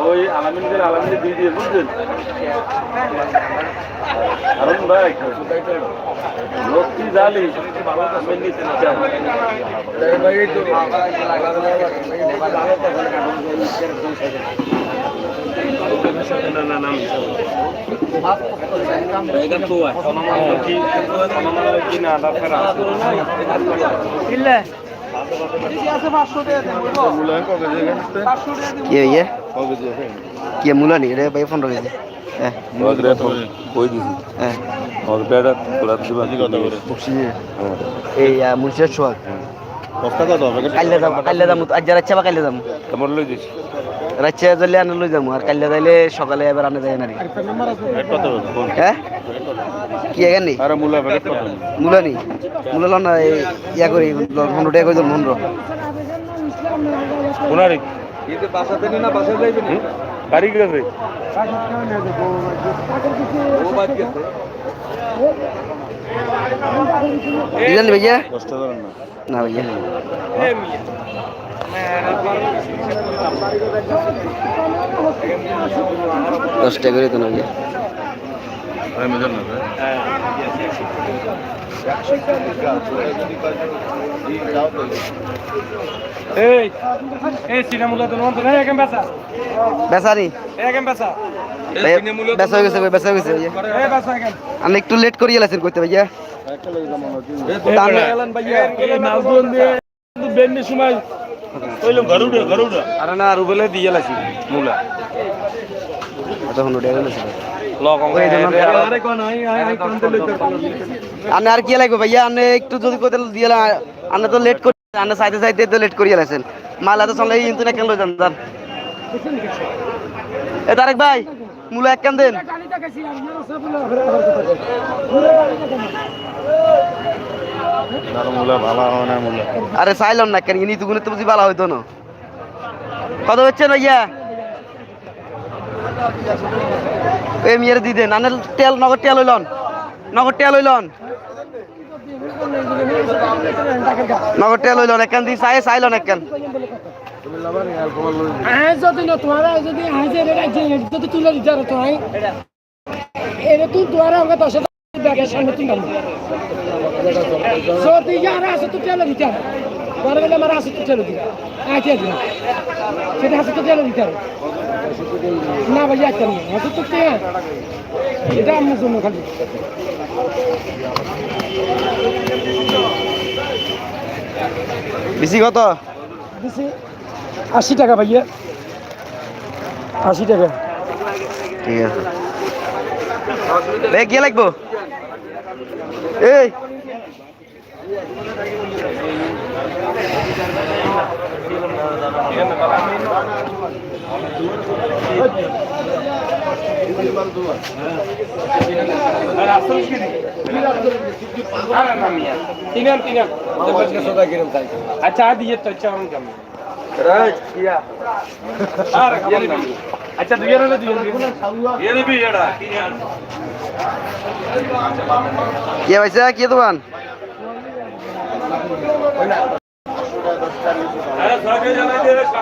ওই আলামিনদের আলামিনের দিয়ে দিয়ে বুঝলেন? আরুন ভাই লক্ষ্মী জালি আমি না না না কি মূলা নি? রে ভাই পনেরো কেজি হ্যাঁ। কই দিছি? হ্যাঁ। এই মুন্সিয়ার সোহাগ কষ্ট কত? কাইলে যাম কাইলে যাম আজ রাচ্চা বা কাইলে যাম কেমন লই দিছি। রাচ্চা জলে আনে লই যাম আর কাইলে যাইলে সকালে এবার আনে যায় না রে কত কোন হ্যাঁ? কি এখান মুলা নি? মূলা লন ইয়া করি পনেরো টাকা করে পনেরো কোনারি ইতে বাসাতে নি না বাসায় যাইবে নি? বাড়ি গেছে ও বাদ গেছে। দিলেন ভাইয়া কষ্ট করেন না না ভাইয়া দশ টাকা করে তো না ভাইয়া বেচারি? বেচা। হয়ে গেছে বেচা হয়ে গেছে আমি একটু লেট করিয়ে গেছেন করতে ভাইয়া। সময় আরে না রুবেলে দিয়ে লাসি মুলা। তখন উঠে গেল আরে কোন আই আই কোনতে লইতে আপনি আর কি লাগবে ভাইয়া? আপনি একটু যদি কোথাও দিয়ে আপনি তো লেট করি আপনি সাইডে সাইডে তো লেট করিয়ে গেছেন মাল এত চলে কিন্তু না কেন যান যান এ তারেক ভাই মূলা এক কান দেন। আরে চাইলাম না কেন? নিতু গুণে তো বুঝি ভালো হইতো না। কত হচ্ছে ভাইয়া? এ মিয়ারে দি দেন আনের তেল, নগদ তেল হইলন। নগদ তেল হইলন। নগদ তেল হইলন একখান দি চাই চাইলন একখান যদি না তোমারা যদি যদি তুলে দিতে আর তো এরে তুই দুয়ারে আমাকে দশ হাজার ব্যাগের সামনে তুই নাম সত্যি ইয়ার আছে তো তেলে দিতে হবে। পরে আমার আছে না ভাই একটা নেই আছে তো তে এটা আমার জন্য খালি। বেশি কত? দিছি আশি টাকা ভাইয়া। আশি টাকা। ঠিক আছে। ভাই কে লাগবো? এই! আচ্ছা আদি তো আচ্ছা অনেক কাম আচ্ছা দুই কে ভাইসা কে দোকান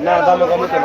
না দামে কমে কেন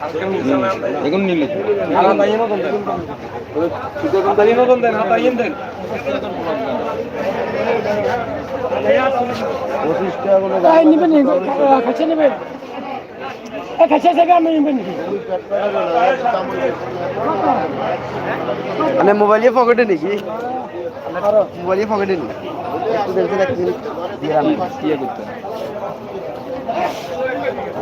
এখন নিলে মানে মোবাইল পকেটে নাকি? মোবাইল পকেটে নি একটু দেখতে এক দিয়ে করতে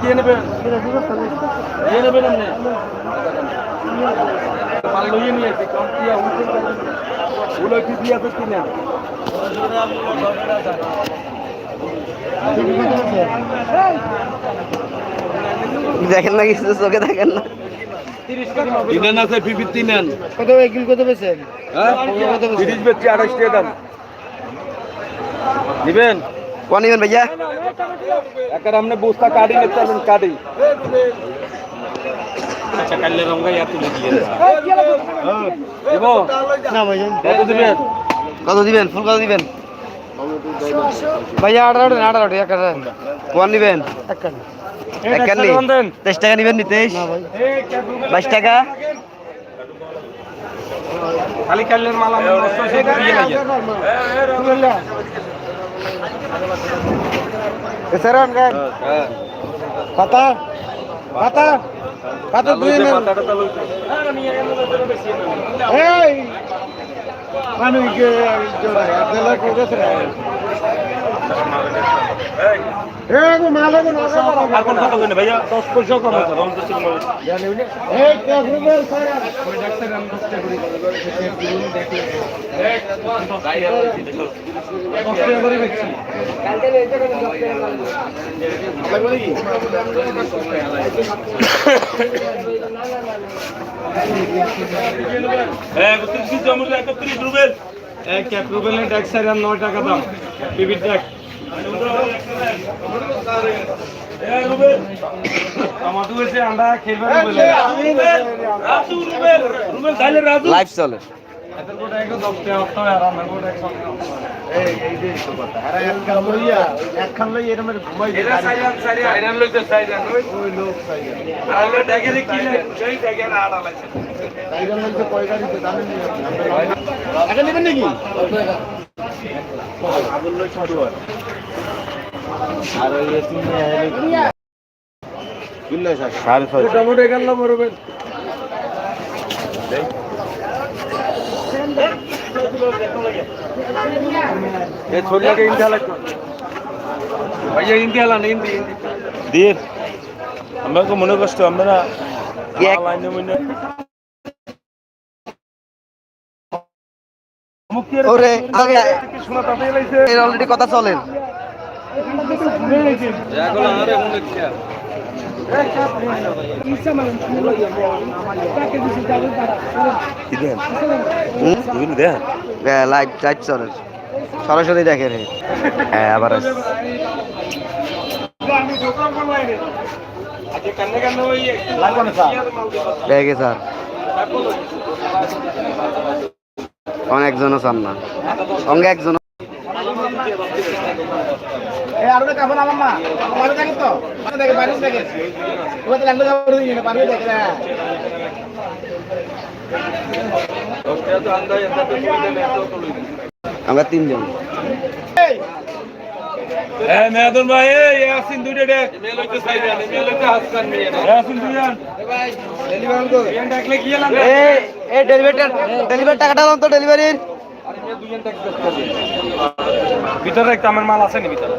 কে নেবেন কে নেবেন আপনি মাল লইয়ে নিয়ে এসে কারণ কি ওগুলো কি দিয়ে তো কিনেন দেখেন না কিছু চোখে দেখেন না। আছে কত এগুলো কত হ্যাঁ? তিরিশ বেচছি আড়াইশ টাকা দাম। দিবেন কোন নিবেন ভাইয়া একার আপনি বস্তা কাটি নিতে পারবেন কাটি আচ্ছা কাল্লে রঙ্গাই আর তুলে দিয়ে দেব না ভাইজান কত দিবেন কত দিবেন ফুল কত দিবেন ভাইয়া আঠারো আঠারো এক হাজার কোন নিবেন একখান একান্নি তেইশ টাকা নিবেন নি তেইশ বাইশ টাকা খালি কাল্লের মাল আমি নষ্ট হয়েছে দিয়ে এছাড়ান গান পাতা পাতা পাতা দুই নেন এই মানুষ জোড়া করেছে এই একত্রিশ রুবেল। এক ক্যাপ রুবেলের ডেক নয় টাকা দাম। টিভির ডেক। আমাদের হয়েছে আমরা খেলবে রুবেল। রুবেল। তাহলে রাজু। লাইভ চলে। নেবেন নাকি? সাড়ে ছয় টমেটো গেল মরবেন ছোটটাকে ইন্ডিয়া লাগতো ভাইয়া ইন্ডিয়া লান ইন্দি ইন্দি দিয়ে আমরা মনে কষ্ট আমরা লাইনে মনে ওরে আগে শোনা তাতে লাইছে এর অলরেডি কথা চলেন দেন লাইভ লাইভ চলে। সরাসরি দেখেন। হ্যাঁ আবার। দেখে স্যার। অনেকজনও চান না। সঙ্গে একজন কাপড় আমার তিনজন মেয়াদুল ভাই ইয়াসিন দুইটা দেখ মেল হইতে চাই মেল হইতে হাসকান নিয়ে ইয়াসিন দুইজন ডেলিভারি কর ডাকলে কি ডেলিভারি ডেলিভারি টাকাটা ভিতরে একটা আমার মাল আছে নি ভিতরে?